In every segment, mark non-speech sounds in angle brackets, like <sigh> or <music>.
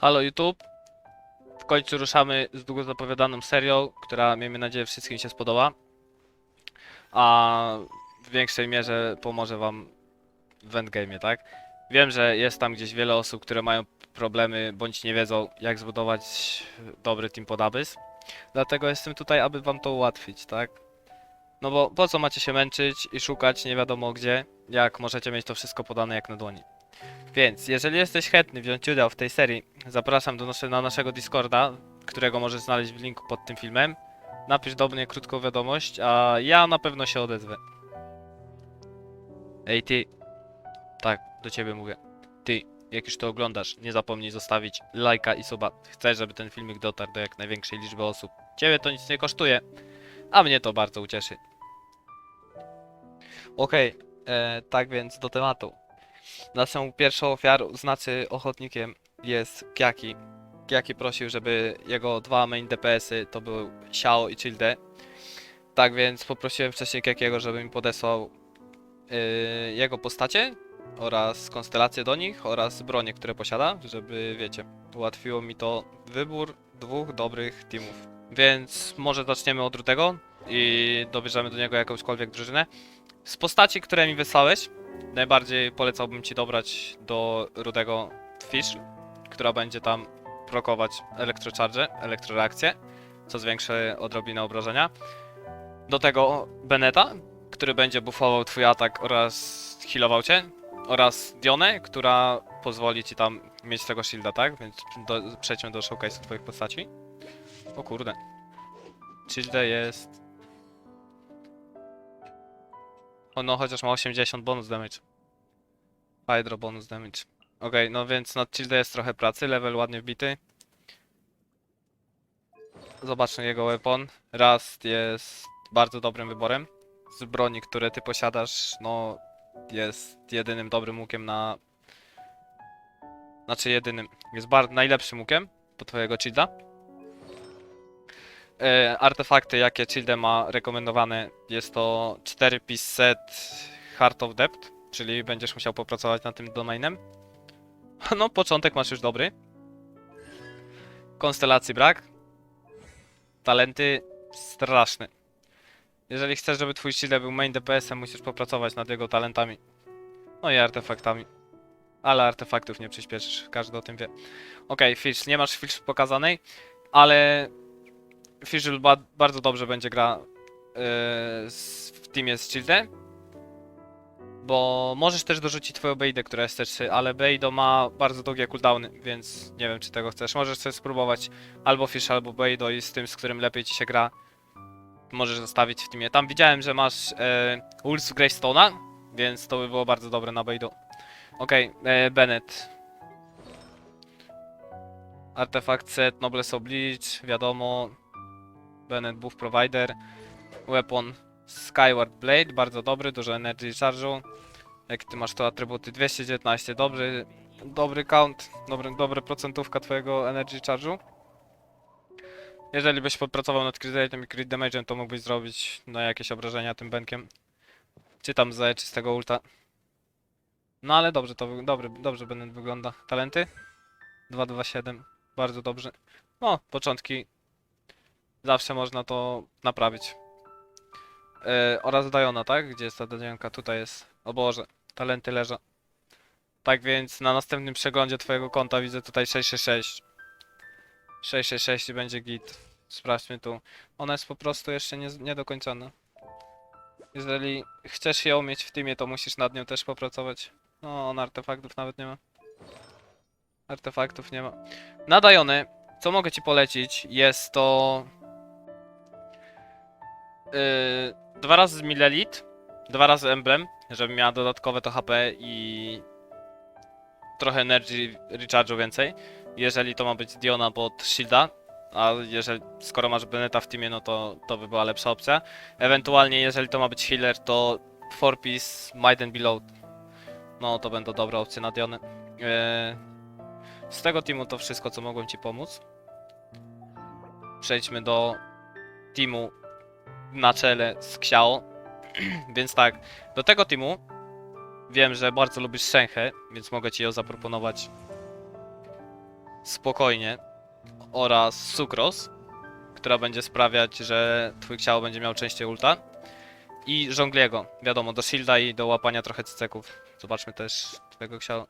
Halo YouTube. W końcu ruszamy z długo zapowiadaną serią, która miejmy nadzieję wszystkim się spodoba. A w większej mierze pomoże wam w endgame'ie, tak? Wiem, że jest tam gdzieś wiele osób, które mają problemy bądź nie wiedzą jak zbudować dobry team pod Abyss. Dlatego jestem tutaj, aby wam to ułatwić, tak? No bo po co macie się męczyć i szukać nie wiadomo gdzie, jak możecie mieć to wszystko podane jak na dłoni. Więc, jeżeli jesteś chętny wziąć udział w tej serii, zapraszam do na naszego Discorda, którego możesz znaleźć w linku pod tym filmem. Napisz do mnie krótką wiadomość, a ja na pewno się odezwę. Ej ty. Tak, do ciebie mówię. Ty, jak już to oglądasz, nie zapomnij zostawić lajka i suba. Chcę, żeby ten filmik dotarł do jak największej liczby osób. Ciebie to nic nie kosztuje, a mnie to bardzo ucieszy. Okej, e, tak więc do tematu. Naszą pierwszą ofiarą, znaczy ochotnikiem jest Kiaki. Kiaki prosił, żeby jego dwa main DPS-y to był Xiao i Childe. Tak więc poprosiłem wcześniej Kiakiego, żeby mi podesłał yy, jego postacie oraz konstelacje do nich oraz bronie, które posiada, żeby wiecie, ułatwiło mi to wybór dwóch dobrych teamów. Więc może zaczniemy od Rudego i dobierzemy do niego jakąśkolwiek drużynę. Z postaci, które mi wysłałeś, najbardziej polecałbym ci dobrać do rudego Fish, która będzie tam prokować elektrocharge, elektroreakcję, co zwiększy odrobinę obrażenia. Do tego Beneta, który będzie buffował twój atak oraz healował cię. Oraz Dionę, która pozwoli ci tam mieć tego shielda, tak? Więc do, przejdźmy do showcase'u twoich postaci. O kurde. Shielda jest... No, chociaż ma 80 bonus damage. Hydro bonus damage. Okej, no więc nad Tilde jest trochę pracy, level ładnie wbity. Zobaczmy jego weapon. Rust jest bardzo dobrym wyborem. Z broni, które ty posiadasz, no jest jedynym dobrym łukiem na... Znaczy jedynym, jest bar najlepszym łukiem po twojego Childa. E, artefakty, jakie Childe ma rekomendowane, jest to 4 piece set Heart of Depth, czyli będziesz musiał popracować nad tym domainem. No, początek masz już dobry. Konstelacji brak. Talenty straszne. Jeżeli chcesz, żeby twój Shield był main DPS-em, musisz popracować nad jego talentami. No i artefaktami. Ale artefaktów nie przyspieszysz, każdy o tym wie. Okej, Fish, nie masz Fish pokazanej, ale Fizzle ba bardzo dobrze będzie gra yy, w teamie z Childe. Bo możesz też dorzucić twoją Beidę, która jest też, ale Beido ma bardzo długie cooldowny, więc nie wiem czy tego chcesz. Możesz sobie spróbować albo Fish, albo Beido i z tym, z którym lepiej ci się gra. Możesz zostawić w teamie. Tam widziałem, że masz e, Ulf Greystone'a, więc to by było bardzo dobre na Beido. Okej, e, Bennett. Artefakt set, Nobles Oblige, wiadomo. Bennett Buff Provider. Weapon Skyward Blade, bardzo dobry, dużo Energy Charge'u. Jak ty masz to atrybuty 219, dobry, dobry count, dobry, dobra procentówka twojego Energy Charge'u. Jeżeli byś popracował nad crit rate'em i crit damage'em, to mógłbyś zrobić no, jakieś obrażenia tym benkiem. Czy tam za czystego ulta. No ale dobrze, to dobry, dobrze Bennett wygląda. Talenty? 227, bardzo dobrze. No, początki Zawsze można to naprawić. Yy, oraz Diona, tak? Gdzie jest ta Dionka? Tutaj jest. O Boże, talenty leża. Tak więc na następnym przeglądzie twojego konta widzę tutaj 666. 666 i będzie git. Sprawdźmy tu. Ona jest po prostu jeszcze nie, niedokończona. Jeżeli chcesz ją mieć w teamie, to musisz nad nią też popracować. No, on artefaktów nawet nie ma. Artefaktów nie ma. Na Dionę, co mogę ci polecić, jest to Yy, dwa razy Milelit, dwa razy Emblem, żeby miała dodatkowe to HP i trochę Energy Recharge'u więcej. Jeżeli to ma być Diona pod Shielda, a jeżeli, skoro masz Beneta w teamie, no to to by była lepsza opcja. Ewentualnie, jeżeli to ma być healer, to 4-piece Might and Below. No, to będą dobre opcje na Dionę. Yy, z tego teamu to wszystko, co mogłem ci pomóc. Przejdźmy do teamu na czele z Xiao. <clears throat> więc tak, do tego teamu wiem, że bardzo lubisz Shenhe, więc mogę ci ją zaproponować spokojnie oraz Sucros, która będzie sprawiać, że twój ksiał będzie miał częściej ulta i Żongliego, wiadomo, do shielda i do łapania trochę cyceków. Zobaczmy też twojego ksiała.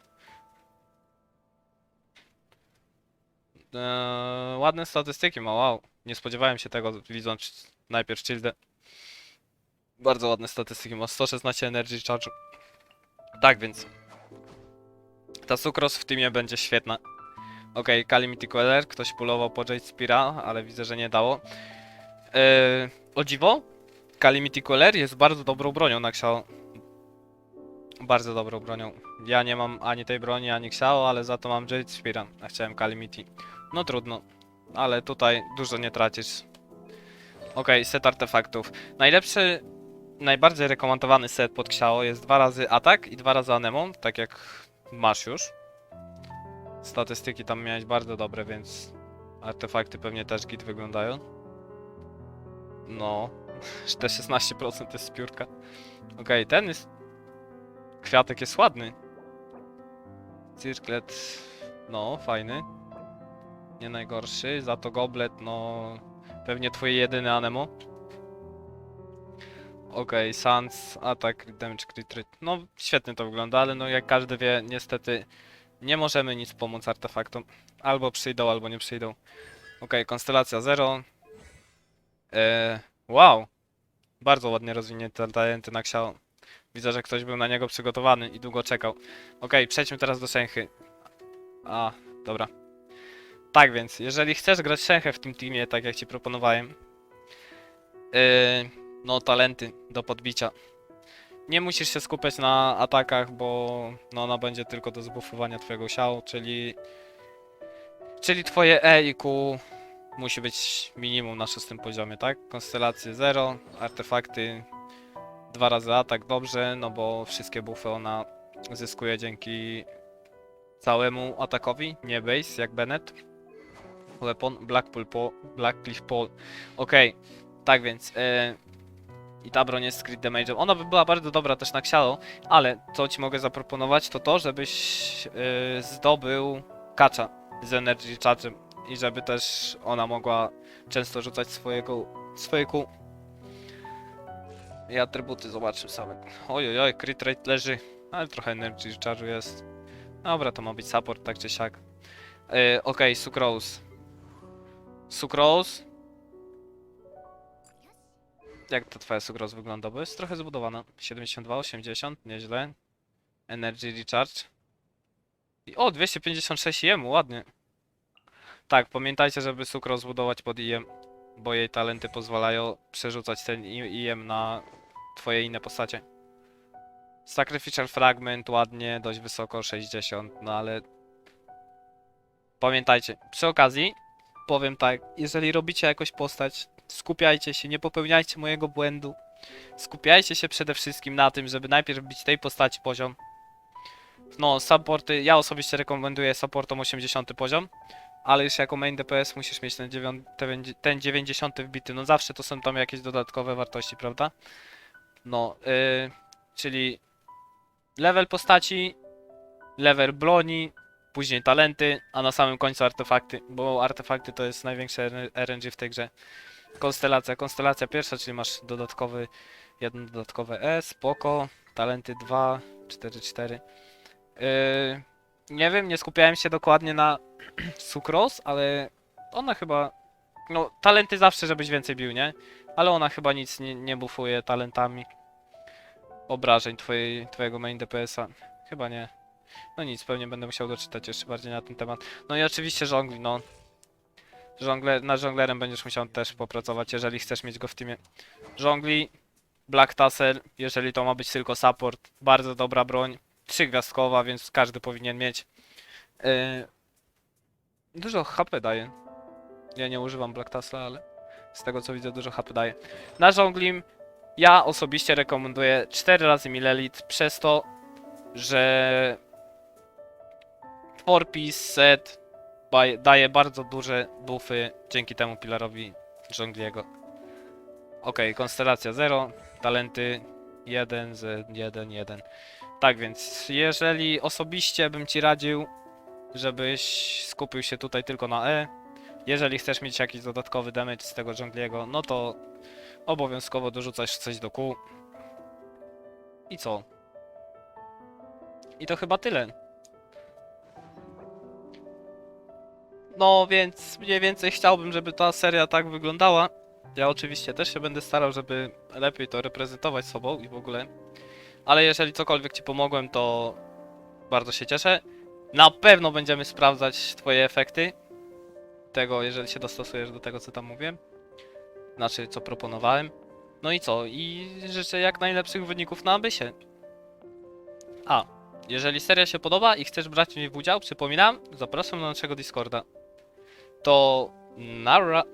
Eee, ładne statystyki ma, wow. Nie spodziewałem się tego, widząc najpierw shieldę. Bardzo ładne statystyki, ma 116 energy charge. Tak więc. Ta Sucros w teamie będzie świetna. Okej, Calamity Queller, ktoś pulował po Jade Spira, ale widzę, że nie dało. Eee, o dziwo, Calamity Queller jest bardzo dobrą bronią na Xiao. Bardzo dobrą bronią. Ja nie mam ani tej broni, ani Xiao, ale za to mam Jade Spira, a chciałem Calamity. No trudno, ale tutaj dużo nie tracisz. Okej, set artefaktów. Najlepszy, najbardziej rekomendowany set pod Xiao jest dwa razy atak i dwa razy anemon, tak jak masz już. Statystyki tam miałeś bardzo dobre, więc artefakty pewnie też git wyglądają. No, <laughs> te 16% to jest piórka. Okej, ten jest... Kwiatek jest ładny. Cirklet, no, fajny. Nie najgorszy, za to goblet, no... Pewnie twoje jedyne anemo. Okej, Sans, atak, damage, crit. No, świetnie to wygląda, ale no jak każdy wie, niestety nie możemy nic pomóc artefaktom. Albo przyjdą, albo nie przyjdą. Okej, konstelacja 0. Eee, wow! Bardzo ładnie rozwinięte talenty na Xiao. Widzę, że ktoś był na niego przygotowany i długo czekał. Okej, przejdźmy teraz do Shenhy. A, dobra. Tak więc, jeżeli chcesz grać Shenhe w tym teamie, tak jak ci proponowałem, yy, no talenty do podbicia. Nie musisz się skupiać na atakach, bo no, ona będzie tylko do zbuffowania twojego siał, czyli czyli twoje E i Q musi być minimum na szóstym poziomie, tak? Konstelacje 0, artefakty dwa razy atak, dobrze, no bo wszystkie buffy ona zyskuje dzięki całemu atakowi, nie base, jak Bennett. Weapon, Blackpool po, Blackcliff Pole. Okej, tak więc e, i ta broń jest crit damage'em. Ona by była bardzo dobra też na Xiao, ale co ci mogę zaproponować to to, żebyś e, zdobył kacza z Energy Charge'em i żeby też ona mogła często rzucać swojego, swoje kół. I atrybuty zobaczmy same. Oj, oj, oj, crit rate leży, ale trochę Energy Charge'u jest. Dobra, to ma być support tak czy siak. Yy, Okej, Sucrose. Sucrose. Jak ta twoja Sucrose wygląda? Bo jest trochę zbudowana. 72, 80, nieźle. Energy Recharge. I o, 256 IM, ładnie. Tak, pamiętajcie, żeby Sucrose zbudować pod IM, bo jej talenty pozwalają przerzucać ten IM na twoje inne postacie. Sacrificial Fragment, ładnie, dość wysoko, 60, no ale... Pamiętajcie, przy okazji, powiem tak, jeżeli robicie jakąś postać, skupiajcie się, nie popełniajcie mojego błędu. Skupiajcie się przede wszystkim na tym, żeby najpierw bić tej postaci poziom. No, supporty, ja osobiście rekomenduję supportom 80 poziom, ale już jako main DPS musisz mieć ten, ten 90 wbity, no zawsze to są tam jakieś dodatkowe wartości, prawda? No, yy, czyli level postaci, level broni, później talenty, a na samym końcu artefakty, bo artefakty to jest największe RNG w tej grze. Konstelacja, konstelacja pierwsza, czyli masz dodatkowy, jedno dodatkowe E, spoko, talenty 2, 4, 4. Yy, nie wiem, nie skupiałem się dokładnie na <clears throat> Sucrose, ale ona chyba, no talenty zawsze, żebyś więcej bił, nie? Ale ona chyba nic nie, nie buffuje talentami obrażeń twojej, twojego main DPS-a. Chyba nie. No nic, pewnie będę musiał doczytać jeszcze bardziej na ten temat. No i oczywiście żongli, no. Żongle, nad żonglerem będziesz musiał też popracować, jeżeli chcesz mieć go w teamie. Żongli, Black Tassel, jeżeli to ma być tylko support, bardzo dobra broń. Trzygwiazdkowa, więc każdy powinien mieć. Yy, dużo HP daje. Ja nie używam Black Tassela, ale z tego co widzę dużo HP daje. Na żonglim ja osobiście rekomenduję 4 razy Milelit przez to, że 4-piece set daje bardzo duże buffy dzięki temu pilarowi żongliego. Ok, konstelacja 0, talenty 1 z 1, 1. Tak więc, jeżeli osobiście bym ci radził żebyś skupił się tutaj tylko na E. Jeżeli chcesz mieć jakiś dodatkowy damage z tego jungliego, no to obowiązkowo dorzucasz coś do Q. I co? I to chyba tyle. No więc mniej więcej chciałbym, żeby ta seria tak wyglądała. Ja oczywiście też się będę starał, żeby lepiej to reprezentować sobą i w ogóle. Ale jeżeli cokolwiek Ci pomogłem, to bardzo się cieszę. Na pewno będziemy sprawdzać Twoje efekty. Tego, jeżeli się dostosujesz do tego, co tam mówię. Znaczy, co proponowałem. No i co? I życzę jak najlepszych wyników na Abysie. A, jeżeli seria się podoba i chcesz brać w niej udział, przypominam, zapraszam na naszego Discorda. To nara.